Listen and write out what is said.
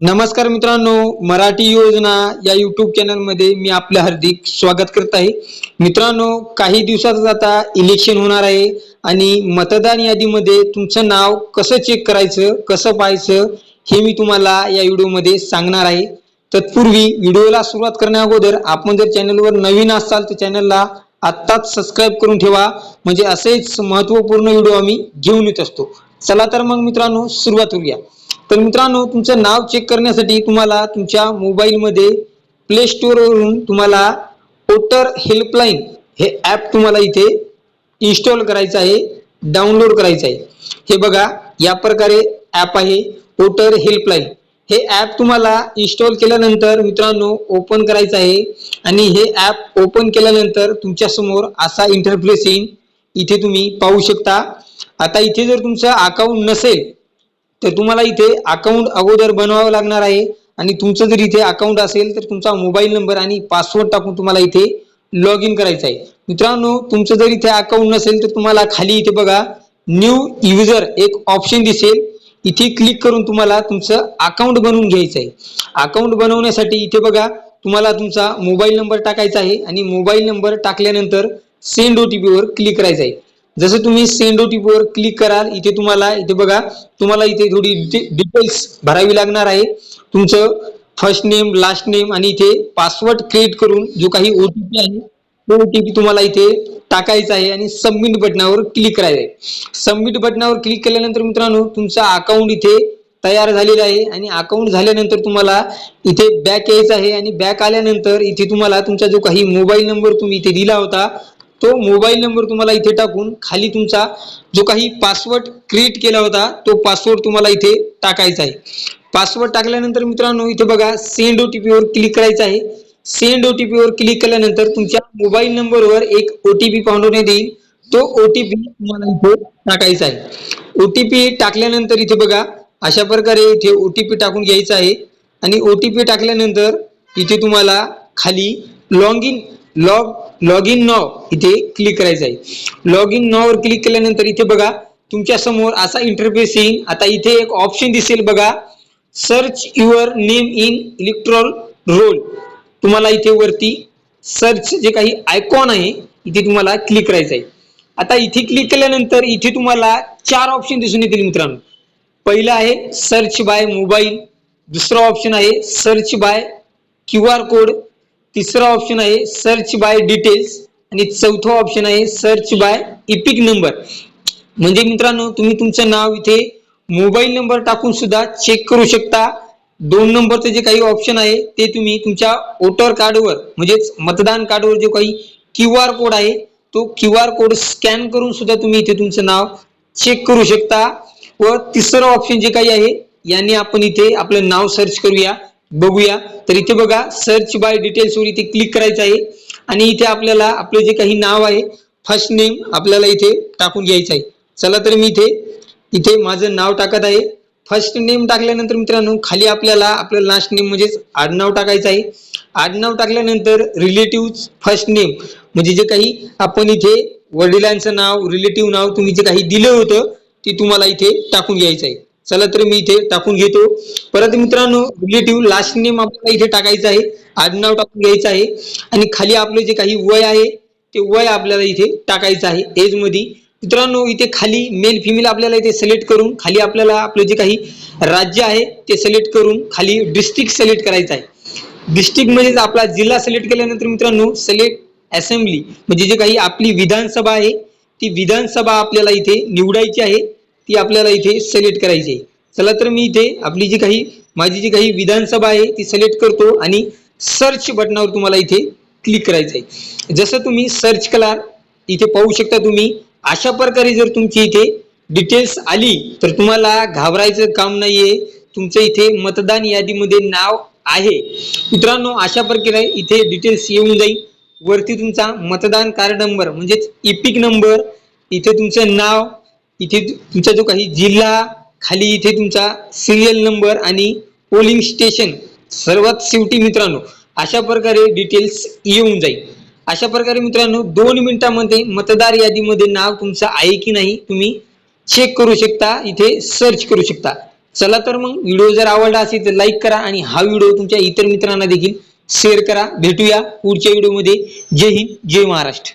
नमस्कार मित्रांनो मराठी योजना या युट्यूब चॅनलमध्ये मी आपलं हार्दिक स्वागत करत आहे. मित्रांनो काही दिवसातच आता इलेक्शन होणार आहे आणि मतदान यादीमध्ये तुमचं नाव कसं चेक करायचं कसं पाहायचं हे मी तुम्हाला या व्हिडिओमध्ये सांगणार आहे. तत्पूर्वी व्हिडिओला सुरुवात करण्या अगोदर आपण जर चॅनलवर नवीन असाल तर चॅनलला आत्ताच सबस्क्राईब करून ठेवा. म्हणजे असेच महत्त्वपूर्ण व्हिडिओ आम्ही घेऊन येत असतो. चला तर मग मित्रांनो सुरुवात करूया. तर मित्रांनो तुमचं नाव चेक करण्यासाठी तुम्हाला तुमच्या मोबाईलमध्ये प्ले स्टोअरवरून तुम्हाला वोटर हेल्पलाईन हे ॲप तुम्हाला इथे इन्स्टॉल करायचं आहे डाउनलोड करायचं आहे. हे बघा या प्रकारे ॲप आहे वोटर हेल्पलाईन हे ॲप तुम्हाला इन्स्टॉल केल्यानंतर मित्रांनो ओपन करायचं आहे आणि हे ॲप ओपन केल्यानंतर तुमच्यासमोर असा इंटरफेस येईल. इथे तुम्ही पाहू शकता. आता इथे जर तुमचं अकाउंट नसेल तर तुम्हाला इथे अकाउंट अगोदर बनवावं लागणार आहे. आणि तुमचं जर इथे अकाउंट असेल तर तुमचा मोबाईल नंबर आणि पासवर्ड टाकून तुम्हाला इथे लॉग इन करायचं आहे. मित्रांनो तुमचं जर इथे अकाउंट नसेल तर तुम्हाला खाली इथे बघा न्यू युजर एक ऑप्शन दिसेल. इथे क्लिक करून तुम्हाला तुमचं अकाउंट बनवून घ्यायचं आहे. अकाउंट बनवण्यासाठी इथे बघा तुम्हाला तुमचा मोबाईल नंबर टाकायचा आहे. आणि मोबाईल नंबर टाकल्यानंतर सेंड ओ टी पीवर क्लिक करायचं आहे. जसं तुम्ही सेंड ओ टी क्लिक कराल इथे तुम्हाला इथे बघा तुम्हाला इथे थोडी डिटेल्स भरावी लागणार आहे. तुमचं फर्स्ट नेम लास्ट नेम आणि इथे पासवर्ड क्रिएट करून जो काही ओ टी पी आहे तो ओ टी पी तुम्हाला इथे टाकायचा आहे आणि सबमिट बटनावर क्लिक करायचं आहे. सबमिट बटनावर क्लिक केल्यानंतर मित्रांनो तुमचा अकाउंट इथे तयार झालेला आहे आणि अकाउंट झाल्यानंतर तुम्हाला इथे बॅक यायचं आहे आणि बॅक आल्यानंतर इथे तुम्हाला तुमचा जो काही मोबाईल नंबर तुम्ही इथे दिला होता तो मोबाईल नंबर तुम्हाला इथे टाकून खाली तुमचा जो काही पासवर्ड क्रिएट केला होता तो पासवर्ड तुम्हाला इथे टाकायचा आहे. पासवर्ड टाकल्यानंतर मित्रांनो इथे बघा सेंड ओ टी क्लिक करायचं आहे. सेंड ओ टी क्लिक केल्यानंतर तुमच्या मोबाईल नंबरवर एक ओटीपी टी देईल. पाठवण्यात येईल तो ओटीपी तुम्हाला इथे टाकायचा आहे. ओटीपी टाकल्यानंतर इथे बघा अशा प्रकारे इथे ओटीपी टाकून घ्यायचा आहे. आणि ओटीपी टाकल्यानंतर इथे तुम्हाला खाली log in log log in नाव इथे क्लिक करायचं आहे. लॉग इन नाववर क्लिक केल्यानंतर इथे बघा तुमच्यासमोर असा इंटरफेस येईल. आता इथे एक ऑप्शन दिसेल बघा. Search your name in electoral roll तुम्हाला इथे वरती सर्च जे काही आयकॉन आहे इथे तुम्हाला क्लिक करायचं आहे. आता इथे क्लिक केल्यानंतर इथे तुम्हाला चार ऑप्शन दिसून येतील मित्रांनो. पहिलं आहे सर्च बाय मोबाईल दुसरा ऑप्शन आहे search by Q R code तिसरा ऑप्शन आहे सर्च बाय डिटेल्स आणि चौथा ऑप्शन आहे सर्च बाय इपिक नंबर म्हणजे मित्रांनो तुम्ही तुमचं नाव इथे मोबाईल नंबर टाकून सुद्धा चेक करू शकता. दोन नंबरचं जे काही ऑप्शन आहे ते तुम्ही तुमच्या वोटर कार्डवर म्हणजेच मतदान कार्डवर जो काही क्यू आर कोड आहे तो क्यू आर कोड स्कॅन करून सुद्धा तुम्ही इथे तुमचं नाव चेक करू शकता. व तिसरं ऑप्शन जे काही आहे यांनी आपण इथे आपलं नाव सर्च करूया. बघूया. तर इथे बघा सर्च बाय डिटेल्सवर इथे क्लिक करायचं आहे. आणि इथे आपल्याला आपले जे काही नाव आहे फर्स्ट नेम आपल्याला इथे टाकून घ्यायचं आहे. चला तर मी इथे इथे माझं नाव टाकत आहे. फर्स्ट नेम टाकल्यानंतर मित्रांनो खाली आपल्याला आपलं लास्ट नेम म्हणजेच आडनाव टाकायचं आहे. आडनाव टाकल्यानंतर रिलेटिव्ह फर्स्ट नेम म्हणजे जे काही आपण इथे वडिलांचं नाव रिलेटिव्ह नाव तुम्ही जे काही दिलं होतं ते तुम्हाला इथे टाकून घ्यायचं आहे. चला तर मी इथे टाकून घेतो. परत मित्रांनो रिलेटिव्ह लास्ट नेम आपल्याला इथे टाकायचं आहे. आडनाव टाकून घ्यायचं आहे. आणि खाली आपलं जे काही वय आहे ते वय आपल्याला इथे टाकायचं आहे एजमध्ये मित्रांनो इथे खाली मेल फिमेल आपल्याला इथे सिलेक्ट करून खाली आपल्याला आपलं जे काही राज्य आहे ते सिलेक्ट करून खाली डिस्ट्रिक्ट सिलेक्ट करायचं आहे. डिस्ट्रिक्ट म्हणजेच आपला जिल्हा सिलेक्ट केल्यानंतर मित्रांनो सिलेक्ट असेंब्ली म्हणजे जे काही आपली विधानसभा आहे ती विधानसभा आपल्याला इथे निवडायची आहे. ती आपल्याला इथे सिलेक्ट करायची आहे. चला तर मी इथे आपली जी काही माझी जी काही विधानसभा आहे ती सिलेक्ट करतो आणि सर्च बटनावर तुम्हाला इथे क्लिक करायचं आहे. जसं तुम्ही सर्च कराल इथे पाहू शकता तुम्ही अशा प्रकारे जर तुमची इथे डिटेल्स आली तर तुम्हाला घाबरायचं काम नाहीये. तुमचं इथे मतदान यादीमध्ये नाव आहे. मित्रांनो अशा प्रकारे इथे डिटेल्स येऊन जाईल. वरती तुमचा मतदान कार्ड नंबर म्हणजेच इपिक नंबर इथे तुमचं नाव इथे तुमचा जो काही जिल्हा खाली इथे तुमचा सिरियल नंबर आणि पोलिंग स्टेशन सर्वात शेवटी मित्रांनो अशा प्रकारे डिटेल्स येऊन जाईल. अशा प्रकारे मित्रांनो दोन मिनिटांमध्ये मतदार यादीमध्ये नाव तुमचं आहे की नाही तुम्ही चेक करू शकता इथे सर्च करू शकता. चला तर मग व्हिडिओ जर आवडला असेल तर लाईक करा आणि हा व्हिडिओ तुमच्या इतर मित्रांना देखील शेअर करा. भेटूया पुढच्या व्हिडिओमध्ये जय हिंद जय महाराष्ट्र.